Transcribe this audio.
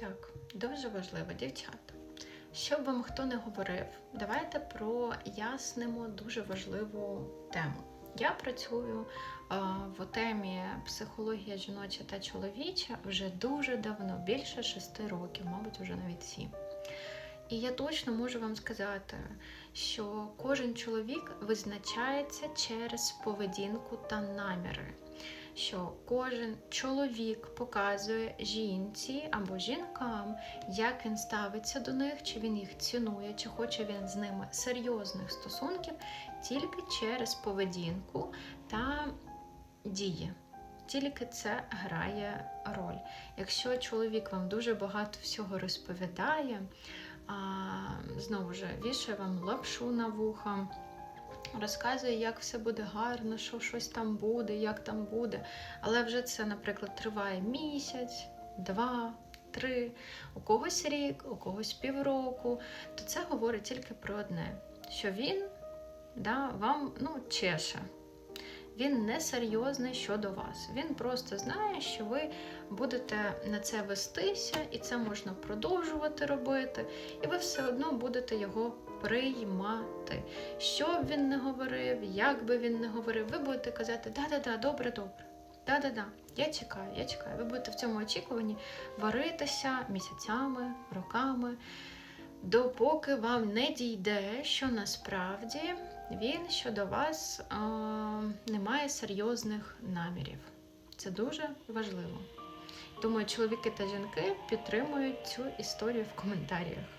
Так, дуже важливо, дівчата. Що б вам хто не говорив, давайте прояснимо дуже важливу тему. Я працюю в темі психологія жіноча та чоловіча вже дуже давно, більше шести років, мабуть, вже навіть сім. І я точно можу вам сказати, що кожен чоловік визначається через поведінку та наміри. Що кожен чоловік показує жінці або жінкам, як він ставиться до них, чи він їх цінує, чи хоче він з ними серйозних стосунків тільки через поведінку та дії. Тільки це грає роль. Якщо чоловік вам дуже багато всього розповідає, а, знову ж вішає вам лапшу на вуха, розказує, як все буде гарно, що щось там буде, як там буде. Але вже це, наприклад, триває місяць, два, три, у когось рік, у когось півроку, то це говорить тільки про одне: що він да, вам ну, чеше. Він не серйозний щодо вас. Він просто знає, що ви будете на це вестися, і це можна продовжувати робити, і ви все одно будете його приймати. Що б він не говорив, як би він не говорив, ви будете казати да-да-да, добре, добре. Да-да-да, я чекаю, я чекаю. Ви будете в цьому очікуванні варитися місяцями, роками, допоки вам не дійде, що насправді він щодо вас а, не має серйозних намірів. Це дуже важливо. Думаю, чоловіки та жінки підтримують цю історію в коментарях.